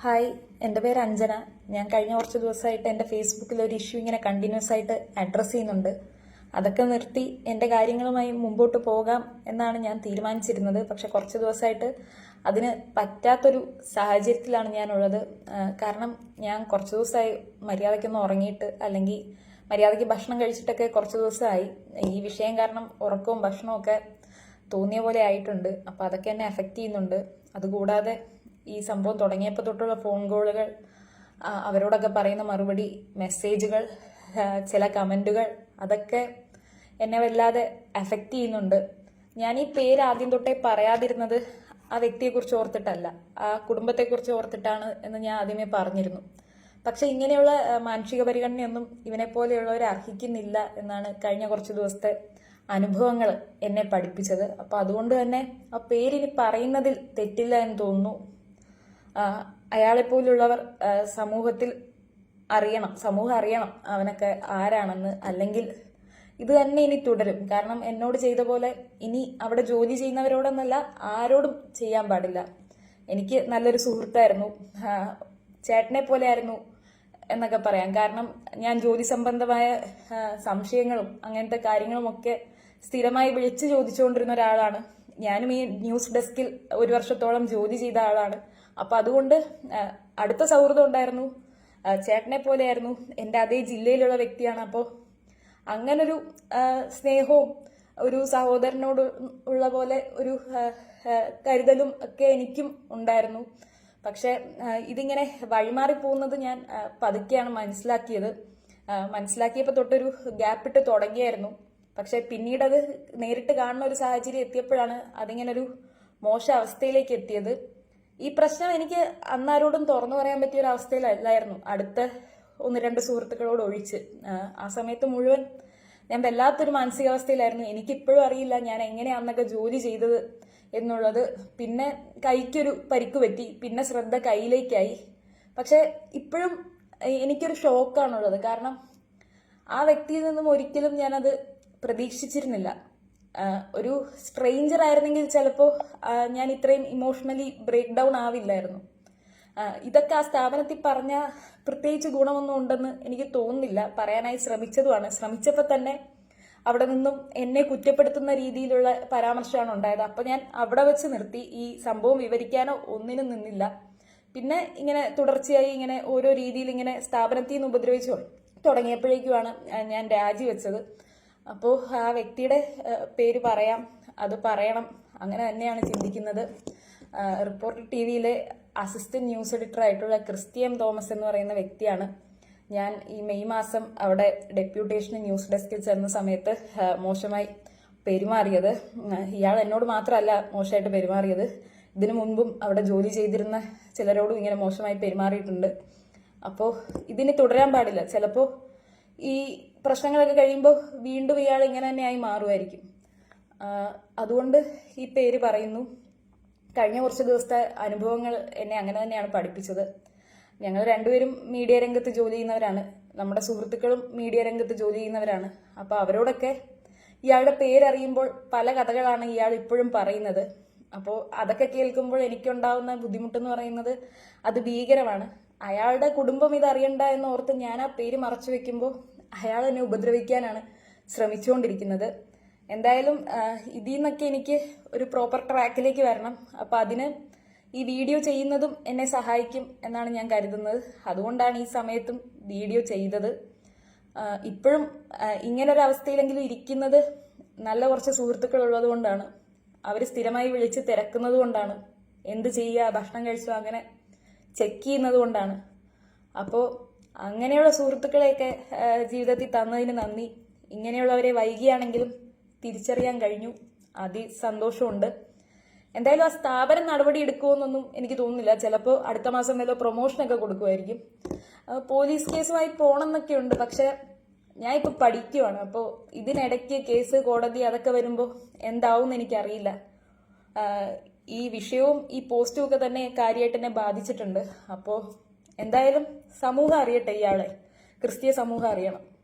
Hi എന്റെ പേര് അഞ്ജന. ഞാൻ കഴിഞ്ഞ കുറച്ച് ദിവസമായിട്ട് എന്റെ ഫേസ്ബുക്കിൽ ഒരു ഇഷ്യൂ ഇങ്ങനെ കണ്ടിന്യൂസ് ആയിട്ട് അഡ്രസ്സ് ചെയ്യുന്നുണ്ട്. അതൊക്കെ നിർത്തി എന്റെ കാര്യങ്ങളുമായി മുമ്പോട്ട് പോകാം എന്നാണ് ഞാൻ തീരുമാനിച്ചിരുന്നത്. പക്ഷെ കുറച്ച് ദിവസമായിട്ട് അതിന് പറ്റാത്തൊരു സാഹചര്യത്തിലാണ് ഞാനുള്ളത്. കാരണം ഞാൻ കുറച്ച് ദിവസമായി മര്യാദയ്ക്കൊന്ന് ഉറങ്ങിയിട്ട് അല്ലെങ്കിൽ മര്യാദയ്ക്ക് ഭക്ഷണം കഴിച്ചിട്ടൊക്കെ കുറച്ച് ദിവസമായി. ഈ വിഷയം കാരണം ഉറക്കവും ഭക്ഷണവും ഒക്കെ തോന്നിയ പോലെ ആയിട്ടുണ്ട്. അപ്പോൾ അതൊക്കെ എന്നെ എഫക്റ്റ് ചെയ്യുന്നുണ്ട്. അതുകൂടാതെ ഈ സംഭവം തുടങ്ങിയപ്പോൾ തൊട്ടുള്ള ഫോൺ കോളുകൾ അവരോടൊക്കെ പറയുന്ന മറുപടി മെസ്സേജുകൾ ചില കമന്റുകൾ അതൊക്കെ എന്നെ വല്ലാതെ എഫക്റ്റ് ചെയ്യുന്നുണ്ട്. ഞാൻ ഈ പേര് ആദ്യം തൊട്ടേ പറയാതിരുന്നത് ആ വ്യക്തിയെക്കുറിച്ച് ഓർത്തിട്ടല്ല. ആ കുടുംബത്തെക്കുറിച്ച് ഓർത്തിട്ടാണ് എന്ന് ഞാൻ ആദ്യമേ പറഞ്ഞിരുന്നു. പക്ഷെ ഇങ്ങനെയുള്ള മാനുഷിക പരിഗണനയൊന്നും ഇവനെ പോലെയുള്ളവർ അർഹിക്കുന്നില്ല എന്നാണ് കഴിഞ്ഞ കുറച്ച് ദിവസത്തെ അനുഭവങ്ങൾ എന്നെ പഠിപ്പിച്ചത്. അപ്പോൾ അതുകൊണ്ട് തന്നെ ആ പേരിനി പറയുന്നതിൽ തെറ്റില്ല എന്ന് തോന്നുന്നു. അയാളെപ്പോലുള്ളവർ പോലുള്ളവർ സമൂഹത്തിൽ അറിയണം സമൂഹം അറിയണം അവനൊക്കെ ആരാണെന്ന് അല്ലെങ്കിൽ ഇത് തന്നെ ഇനി തുടരും. കാരണം എന്നോട് ചെയ്ത പോലെ ഇനി അവിടെ ജോലി ചെയ്യുന്നവരോടൊന്നല്ല ആരോടും ചെയ്യാൻ പാടില്ല. എനിക്ക് നല്ലൊരു സുഹൃത്തായിരുന്നു. ചേട്ടനെ പോലെ ആയിരുന്നു എന്നൊക്കെ പറയാം. കാരണം ഞാൻ ജോലി സംബന്ധമായ സംശയങ്ങളും അങ്ങനത്തെ കാര്യങ്ങളുമൊക്കെ സ്ഥിരമായി വിളിച്ചു ചോദിച്ചുകൊണ്ടിരുന്ന ഒരാളാണ്. ഞാനും ഈ ന്യൂസ് ഡെസ്കിൽ ഒരു വർഷത്തോളം ജോലി ചെയ്ത ആളാണ്. അപ്പൊ അതുകൊണ്ട് അടുത്ത സൗഹൃദം ഉണ്ടായിരുന്നു. ചേട്ടനെ പോലെയായിരുന്നു. എന്റെ അതേ ജില്ലയിലുള്ള വ്യക്തിയാണ്. അപ്പോൾ അങ്ങനൊരു സ്നേഹവും ഒരു സഹോദരനോട് ഉള്ള പോലെ ഒരു കരുതലും ഒക്കെ എനിക്കും ഉണ്ടായിരുന്നു. പക്ഷെ ഇതിങ്ങനെ വഴിമാറി പോകുന്നത് ഞാൻ പതുക്കെയാണ് മനസ്സിലാക്കിയത്. മനസ്സിലാക്കിയപ്പോൾ തൊട്ടൊരു ഗ്യാപ്പിട്ട് തുടങ്ങിയായിരുന്നു. പക്ഷെ പിന്നീട് അത് നേരിട്ട് കാണുന്ന ഒരു സാഹചര്യം എത്തിയപ്പോഴാണ് അതിങ്ങനെ ഒരു മോശ അവസ്ഥയിലേക്ക് എത്തിയത്. ഈ പ്രശ്നം എനിക്ക് അന്നാരോടും തുറന്നു പറയാൻ പറ്റിയ ഒരു അവസ്ഥയിലല്ലായിരുന്നു അടുത്ത ഒന്ന് രണ്ട് സുഹൃത്തുക്കളോട് ഒഴിച്ച്. ആ, സമയത്ത് മുഴുവൻ ഞാൻ വല്ലാത്തൊരു മാനസികാവസ്ഥയിലായിരുന്നു. എനിക്കിപ്പോഴും അറിയില്ല ഞാൻ എങ്ങനെയാന്നൊക്കെ ജോലി ചെയ്തത് എന്നുള്ളത്. പിന്നെ കൈക്കൊരു പരിക്ക് പറ്റി. പിന്നെ ശ്രദ്ധ കയ്യിലേക്കായി. പക്ഷെ ഇപ്പോഴും എനിക്കൊരു ഷോക്കാണുള്ളത്. കാരണം ആ വ്യക്തിയിൽ നിന്നും ഒരിക്കലും ഞാനത് പ്രതീക്ഷിച്ചിരുന്നില്ല. ഒരു സ്ട്രെയിഞ്ചർ ആയിരുന്നെങ്കിൽ ചിലപ്പോൾ ഞാൻ ഇത്രയും ഇമോഷണലി ബ്രേക്ക് ഡൗൺ ആവില്ലായിരുന്നു. ഇതൊക്കെ ആ സ്ഥാപനത്തിൽ പറഞ്ഞ പ്രത്യേകിച്ച് ഗുണമൊന്നും ഉണ്ടെന്ന് എനിക്ക് തോന്നുന്നില്ല. പറയാനായി ശ്രമിച്ചതുമാണ്. ശ്രമിച്ചപ്പോൾ തന്നെ അവിടെ നിന്നും എന്നെ കുറ്റപ്പെടുത്തുന്ന രീതിയിലുള്ള പരാമർശമാണ് ഉണ്ടായത്. അപ്പം ഞാൻ അവിടെ വെച്ച് നിർത്തി. ഈ സംഭവം വിവരിക്കാനോ ഒന്നിനും നിന്നില്ല. പിന്നെ ഇങ്ങനെ തുടർച്ചയായി ഇങ്ങനെ ഓരോ രീതിയിൽ ഇങ്ങനെ സ്ഥാപനത്തിൽ നിന്ന് ഉപദ്രവിച്ചു തുടങ്ങിയപ്പോഴേക്കുമാണ് ഞാൻ രാജിവെച്ചത്. അപ്പോൾ ആ വ്യക്തിയുടെ പേര് പറയാം അത് പറയണം അങ്ങനെ തന്നെയാണ് ചിന്തിക്കുന്നത്. റിപ്പോർട്ടർ ടി വിയിലെ അസിസ്റ്റന്റ് ന്യൂസ് എഡിറ്റർ ആയിട്ടുള്ള ക്രിസ്ത്യൻ തോമസ് എന്ന് പറയുന്ന വ്യക്തിയാണ്. ഞാൻ ഈ മെയ് മാസം അവിടെ ഡെപ്യൂട്ടേഷന് ന്യൂസ് ഡെസ്കിൽ ചെന്ന സമയത്ത് മോശമായി പെരുമാറിയത്. ഇയാൾ എന്നോട് മാത്രമല്ല മോശമായിട്ട് പെരുമാറിയത്. ഇതിനു മുൻപും അവിടെ ജോലി ചെയ്തിരുന്ന ചിലരോടും ഇങ്ങനെ മോശമായി പെരുമാറിയിട്ടുണ്ട്. അപ്പോൾ ഇതിന് തുടരാൻ പാടില്ല. ചിലപ്പോൾ ഈ പ്രശ്നങ്ങളൊക്കെ കഴിയുമ്പോൾ വീണ്ടും ഇയാൾ ഇങ്ങനെ തന്നെയായി മാറുമായിരിക്കും. അതുകൊണ്ട് ഈ പേര് പറയുന്നു. കഴിഞ്ഞ കുറച്ച് ദിവസത്തെ അനുഭവങ്ങൾ എന്നെ അങ്ങനെ തന്നെയാണ് പഠിപ്പിച്ചത്. ഞങ്ങൾ രണ്ടുപേരും മീഡിയ രംഗത്ത് ജോലി ചെയ്യുന്നവരാണ്. നമ്മുടെ സുഹൃത്തുക്കളും മീഡിയ രംഗത്ത് ജോലി ചെയ്യുന്നവരാണ്. അപ്പോൾ അവരോടൊക്കെ ഇയാളുടെ പേരറിയുമ്പോൾ പല കഥകളാണ് ഇയാൾ ഇപ്പോഴും പറയുന്നത്. അപ്പോൾ അതൊക്കെ കേൾക്കുമ്പോൾ എനിക്കുണ്ടാവുന്ന ബുദ്ധിമുട്ടെന്ന് പറയുന്നത് അത് ഭീകരമാണ്. അയാളുടെ കുടുംബം ഇത് അറിയണ്ട എന്ന് ഓർത്ത് ഞാൻ ആ പേര് മറച്ചു വെക്കുമ്പോൾ അയാൾ എന്നെ ഉപദ്രവിക്കാനാണ് ശ്രമിച്ചുകൊണ്ടിരിക്കുന്നത്. എന്തായാലും ഇതിൽ നിന്നൊക്കെ എനിക്ക് ഒരു പ്രോപ്പർ ട്രാക്കിലേക്ക് വരണം. അപ്പോൾ അതിന് ഈ വീഡിയോ ചെയ്യുന്നതും എന്നെ സഹായിക്കും എന്നാണ് ഞാൻ കരുതുന്നത്. അതുകൊണ്ടാണ് ഈ സമയത്തും വീഡിയോ ചെയ്തത്. ഇപ്പോഴും ഇങ്ങനൊരവസ്ഥയിലെങ്കിലും ഇരിക്കുന്നത് നല്ല കുറച്ച് സുഹൃത്തുക്കൾ ഉള്ളത് കൊണ്ടാണ്. അവർ സ്ഥിരമായി വിളിച്ച് തിരക്കുന്നത് കൊണ്ടാണ്. എന്ത് ചെയ്യുക? ഭക്ഷണം കഴിച്ചോ? അങ്ങനെ ചെക്ക് ചെയ്യുന്നത് കൊണ്ടാണ്. അപ്പോൾ അങ്ങനെയുള്ള സുഹൃത്തുക്കളെയൊക്കെ ജീവിതത്തിൽ തന്നതിന് നന്ദി. ഇങ്ങനെയുള്ളവരെ വൈകിയാണെങ്കിലും തിരിച്ചറിയാൻ കഴിഞ്ഞു. അതി സന്തോഷമുണ്ട്. എന്തായാലും ആ സ്ഥാപനം നടപടി എടുക്കുമെന്നൊന്നും എനിക്ക് തോന്നുന്നില്ല. ചിലപ്പോൾ അടുത്ത മാസം വല്ല പ്രൊമോഷനൊക്കെ കൊടുക്കുമായിരിക്കും പോലീസ് കേസുമായി പോകണമെന്നൊക്കെ ഉണ്ട് പക്ഷെ ഞാൻ ഇപ്പൊ പഠിക്കുവാണ്. അപ്പോൾ ഇതിനിടയ്ക്ക് കേസ് കോടതി അതൊക്കെ വരുമ്പോൾ എന്താവും എനിക്കറിയില്ല. ഈ വിഷയവും ഈ പോസ്റ്റും ഒക്കെ തന്നെ കാര്യമായിട്ട് എന്നെ ബാധിച്ചിട്ടുണ്ട്. അപ്പോൾ എന്തായാലും സമൂഹം അറിയട്ടെ ഇയാളെ. ക്രിസ്തീയ സമൂഹം അറിയണം.